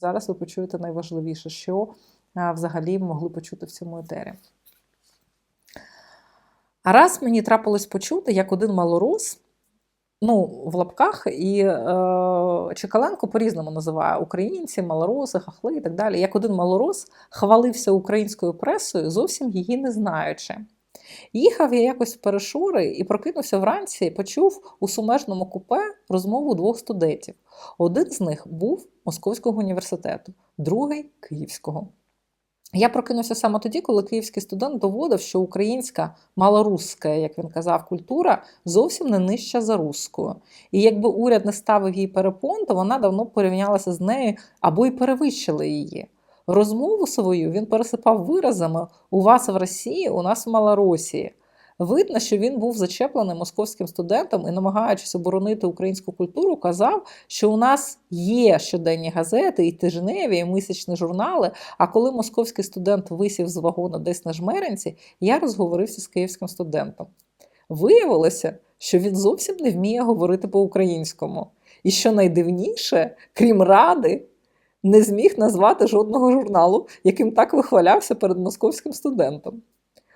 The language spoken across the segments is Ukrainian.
Зараз ви почуєте найважливіше, що взагалі могли почути в цьому етері. А раз мені трапилось почути, як один малорос, ну, в лапках, і е, Чекаленко по-різному називає українці, малороси, хахли і так далі. Як один малорос хвалився українською пресою, зовсім її не знаючи. Їхав я якось в перешури і прокинувся вранці, почув у сумежному купе розмову двох студентів. Один з них був Московського університету, другий Київського. Я прокинувся саме тоді, коли київський студент доводив, що українська малоруська, як він казав, культура зовсім не нижча за руською. І якби уряд не ставив їй перепон, то вона давно порівнялася з нею або й перевищила її. Розмову свою він пересипав виразами у вас в Росії, у нас в Малоросії. Видно, що він був зачеплений московським студентом і, намагаючись оборонити українську культуру, казав, що у нас є щоденні газети, і тижневі, і місячні журнали. А коли московський студент висів з вагону десь на жмеренці, я розговорився з київським студентом. Виявилося, що він зовсім не вміє говорити по-українському. І що найдивніше, крім ради, не зміг назвати жодного журналу, яким так вихвалявся перед московським студентом.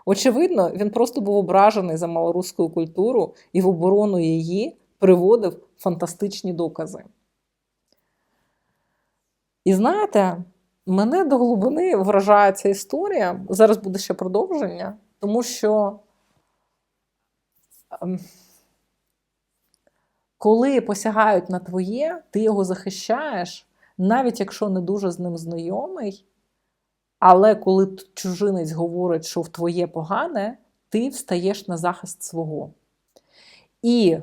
Очевидно, він просто був ображений за малоруську культуру і в оборону її приводив фантастичні докази. І знаєте, мене до глибини вражає ця історія. Зараз буде ще продовження, тому що ем, коли посягають на твоє, ти його захищаєш, навіть якщо не дуже з ним знайомий. Але коли чужинець говорить, що в твоє погане, ти встаєш на захист свого. І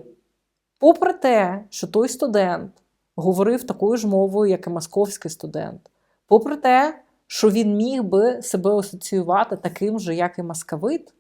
попри те, що той студент говорив такою ж мовою, як і московський студент, попри те, що він міг би себе асоціювати таким же, як і московит,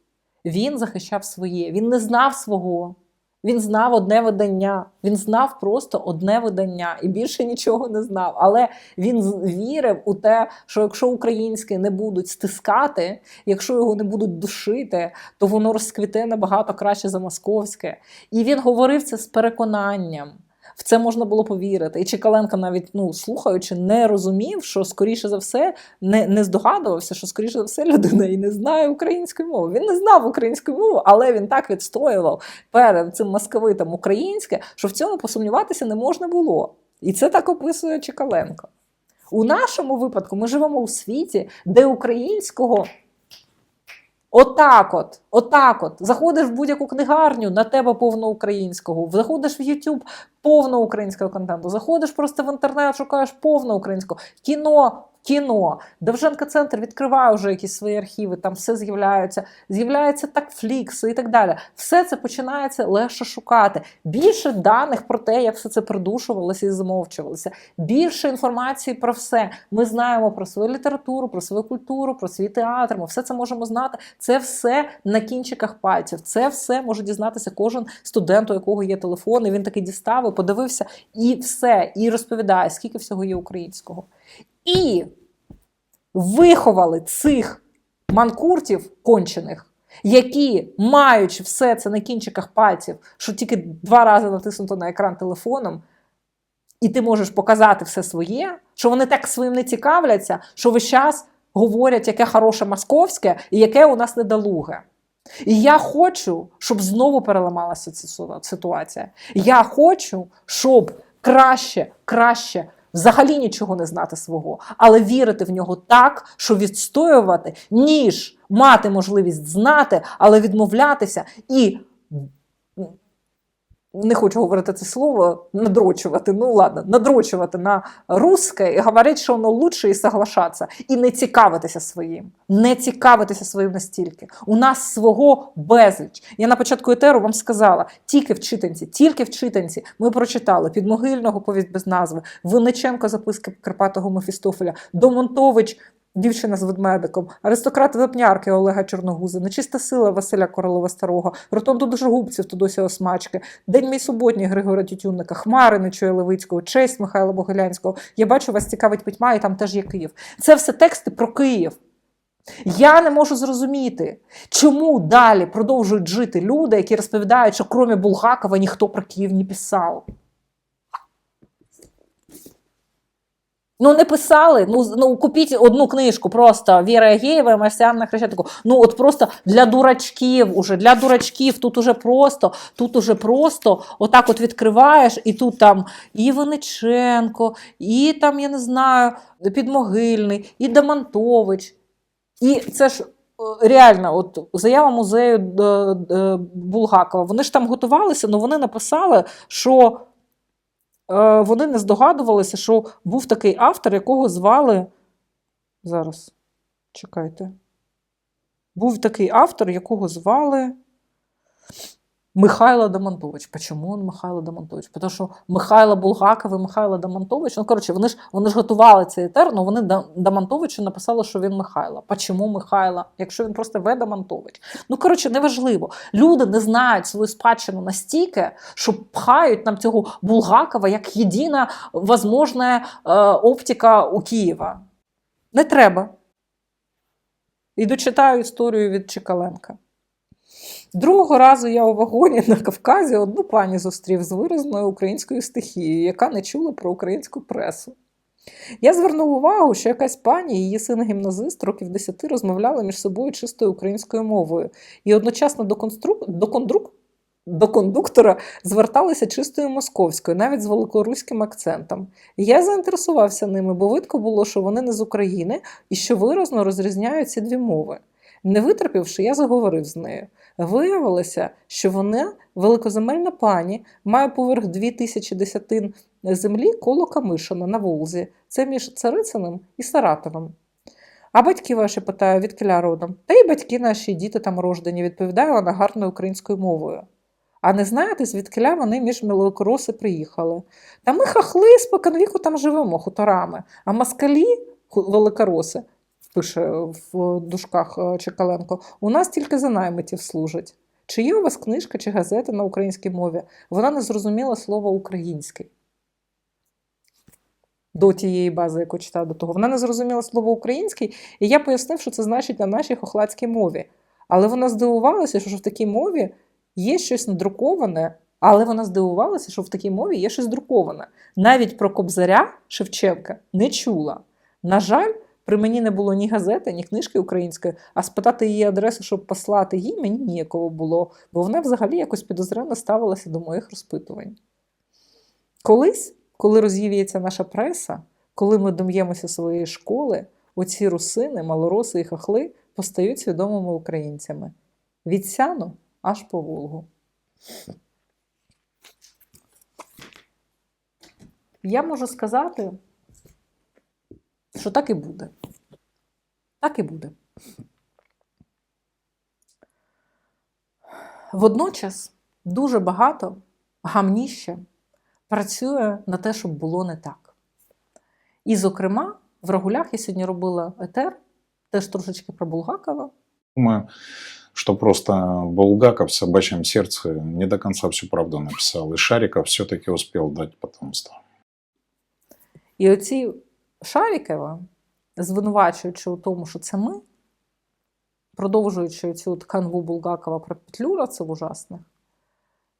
він захищав своє, він не знав свого. Він знав одне видання, він знав просто одне видання і більше нічого не знав. Але він вірив у те, що якщо українське не будуть стискати, якщо його не будуть душити, то воно розквіте набагато краще за московське. І він говорив це з переконанням. В це можна було повірити. І Чекаленко навіть ну, слухаючи, не розумів, що скоріше за все не не здогадувався, що скоріше за все людина і не знає української мови. Він не знав українську мову, але він так відстоював перед цим московитом українське, що в цьому посумніватися не можна було. І це так описує Чекаленко. У нашому випадку ми живемо у світі, де українського. Отак от, отак от. Заходиш в будь-яку книгарню, на тебе повно українського. Заходиш в YouTube повно українського контенту. Заходиш просто в інтернет, шукаєш повно українського. Кіно кіно. Довженка центр відкриває вже якісь свої архіви, там все з'являється, з'являється такфлікс і так далі. Все це починається легше шукати. Більше даних про те, як все це придушувалося і замовчувалося. Більше інформації про все. Ми знаємо про свою літературу, про свою культуру, про свій театр. Ми все це можемо знати. Це все на кінчиках пальців. Це все може дізнатися кожен студент, у якого є телефон. І він таки дістав, і подивився, і все, і розповідає, скільки всього є українського. І виховали цих манкуртів кончених, які, маючи все це на кінчиках пальців, що тільки два рази натиснуто на екран телефоном, і ти можеш показати все своє, що вони так своїм не цікавляться, що весь час говорять, яке хороше московське і яке у нас недолуге. І я хочу, щоб знову переламалася ця ситуація. Я хочу, щоб краще, краще взагалі нічого не знати свого, але вірити в нього так, що відстоювати, ніж мати можливість знати, але відмовлятися і. Не хочу говорити це слово, надрочувати. Ну ладно, надрочувати на русське і говорити, що воно лучше, і соглашатися, і не цікавитися своїм. Не цікавитися своїм настільки. У нас свого безліч. Я на початку етеру вам сказала: тільки в читанці, тільки в читанці ми прочитали підмогильного повість без назви, Винниченко записки Карпатого Мефістофеля, Домонтович Дівчина з ведмедиком, аристократ вепнярки Олега Чорногуза, нечиста сила Василя Королова Старого, ротонду душогубців Тодося Осмачки, День мій суботній Григора Тютюнника, Хмари Нечуя Левицького, честь Михайла Богилянського. Я бачу, вас цікавить пітьма, і там теж є Київ. Це все тексти про Київ. Я не можу зрозуміти, чому далі продовжують жити люди, які розповідають, що крім Булгакова ніхто про Київ не писав. Ну, не писали. Ну, ну купіть одну книжку, просто Віра Єєва, Марсіан на Хрещатику. Ну, от просто для дурачків, уже, для дурачків. Тут уже просто, тут уже просто отак от відкриваєш, і тут там і Винниченко, і там, я не знаю, Підмогильний, і Дамантович. І це ж е, реально, от заява музею е, е, Булгакова. Вони ж там готувалися, але вони написали, що вони не здогадувалися, що був такий автор, якого звали. Зараз, чекайте. Був такий автор, якого звали Михайло Дамонтович. Почому він Михайло Дамонтович? Тому що Михайло Булгаков і Михайло Дамонтович, ну, коротше, вони ж, вони ж готували цей етер, але вони Да- Дамонтовичу написали, що він Михайло. Почому Михайло? Якщо він просто В. Дамонтович. Ну, коротше, неважливо. Люди не знають свою спадщину настільки, що пхають нам цього Булгакова як єдина возможна е, оптика у Києва. Не треба. І дочитаю історію від Чекаленка. Другого разу я у вагоні на Кавказі одну пані зустрів з виразною українською стихією, яка не чула про українську пресу. Я звернув увагу, що якась пані її син гімназист років 10 розмовляли між собою чистою українською мовою, і одночасно до, конструк... до, кондрук... до кондуктора зверталися чистою московською, навіть з великоруським акцентом. Я заінтересувався ними, бо видко було, що вони не з України і що виразно розрізняють ці дві мови. Не витерпівши, я заговорив з нею. Виявилося, що вона великоземельна пані, має поверх дві тисячі десятин землі коло Камишина на Волзі. Це між Царициним і Саратовом. А батьки ваші питаю, від кіля родом? Та й батьки наші, діти там рождені, відповідає вона гарною українською мовою. А не знаєте, звідкиля вони між Мілокороси приїхали? Та ми хахли споконвіку там живемо хуторами, а москалі великороси пише в дужках е, Чекаленко, у нас тільки за наймитів служать. Чи є у вас книжка чи газета на українській мові? Вона не зрозуміла слово український. До тієї бази, яку читав до того. Вона не зрозуміла слово український, і я пояснив, що це значить на нашій хохладській мові. Але вона здивувалася, що в такій мові є щось надруковане, але вона здивувалася, що в такій мові є щось друковане. Навіть про Кобзаря Шевченка не чула. На жаль, при мені не було ні газети, ні книжки української, а спитати її адресу, щоб послати їй, мені ніякого було, бо вона взагалі якось підозрено ставилася до моїх розпитувань. Колись, коли роз'їв'ється наша преса, коли ми дом'ємося своєї школи, оці русини, малороси і хахли постають свідомими українцями. Від Сяну аж по Волгу. Я можу сказати, що так і буде. Так і буде. Водночас дуже багато гамніща працює на те, щоб було не так. І, зокрема, в Рагулях я сьогодні робила етер, теж трошечки про Булгакова. Думаю, что просто Булгаков в собачьем сердце не до конца всю правду написал, и Шариков все-таки успел дать потомство. І оці Шарікова, звинувачуючи у тому, що це ми, продовжуючи цю от канву Булгакова про Петлюра, це ужасне,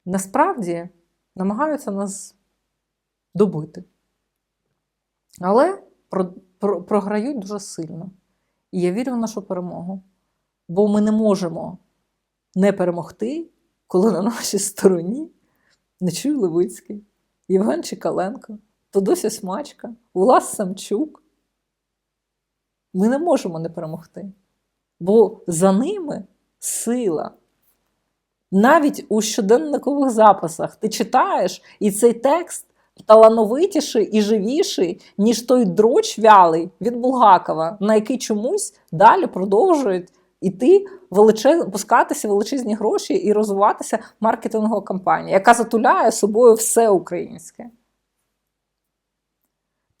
насправді намагаються нас добити. Але про, про, програють дуже сильно. І я вірю в нашу перемогу. Бо ми не можемо не перемогти, коли на нашій стороні Нечуй Левицький, Євген Чекаленко, Тодося Смачка, Влас Самчук. Ми не можемо не перемогти. Бо за ними сила. Навіть у щоденникових записах ти читаєш, і цей текст талановитіший і живіший, ніж той дроч вялий від Булгакова, на який чомусь далі продовжують іти величез... пускатися величезні гроші і розвиватися маркетингова кампанія, яка затуляє собою все українське.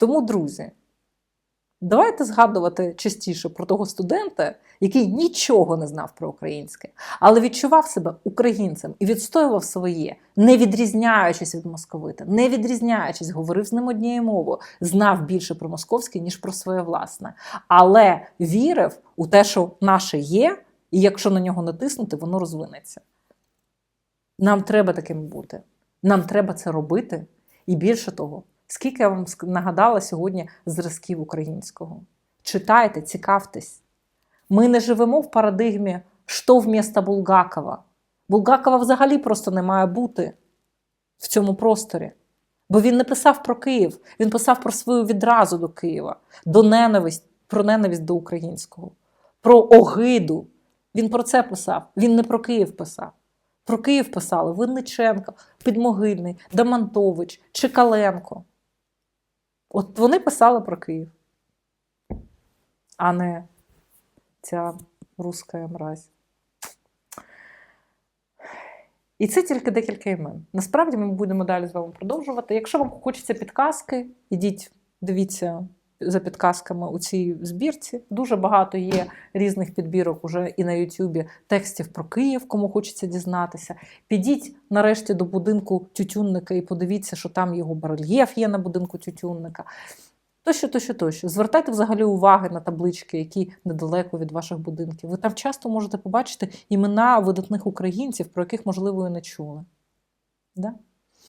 Тому, друзі, давайте згадувати частіше про того студента, який нічого не знав про українське, але відчував себе українцем і відстоював своє, не відрізняючись від московита, не відрізняючись, говорив з ним однією мовою, знав більше про московське, ніж про своє власне, але вірив у те, що наше є, і якщо на нього натиснути, воно розвинеться. Нам треба таким бути. Нам треба це робити. І більше того, Скільки я вам нагадала сьогодні зразків українського? Читайте, цікавтесь. Ми не живемо в парадигмі «що вмісто Булгакова. Булгакова взагалі просто не має бути в цьому просторі. Бо він не писав про Київ, він писав про свою відразу до Києва, до ненависть, про ненависть до українського, про огиду. Він про це писав. Він не про Київ писав. Про Київ писали Винниченко, Підмогильний, Дамантович, Чекаленко. От вони писали про Київ, а не ця руська мразь. І це тільки декілька імен. Насправді ми будемо далі з вами продовжувати. Якщо вам хочеться підказки, ідіть, дивіться за підказками у цій збірці. Дуже багато є різних підбірок уже і на Ютубі текстів про Київ, кому хочеться дізнатися. Підіть нарешті до будинку Тютюнника і подивіться, що там його барельєф є на будинку Тютюнника. Тощо, тощо, тощо. Звертайте взагалі уваги на таблички, які недалеко від ваших будинків. Ви там часто можете побачити імена видатних українців, про яких, можливо, і не чули. Да?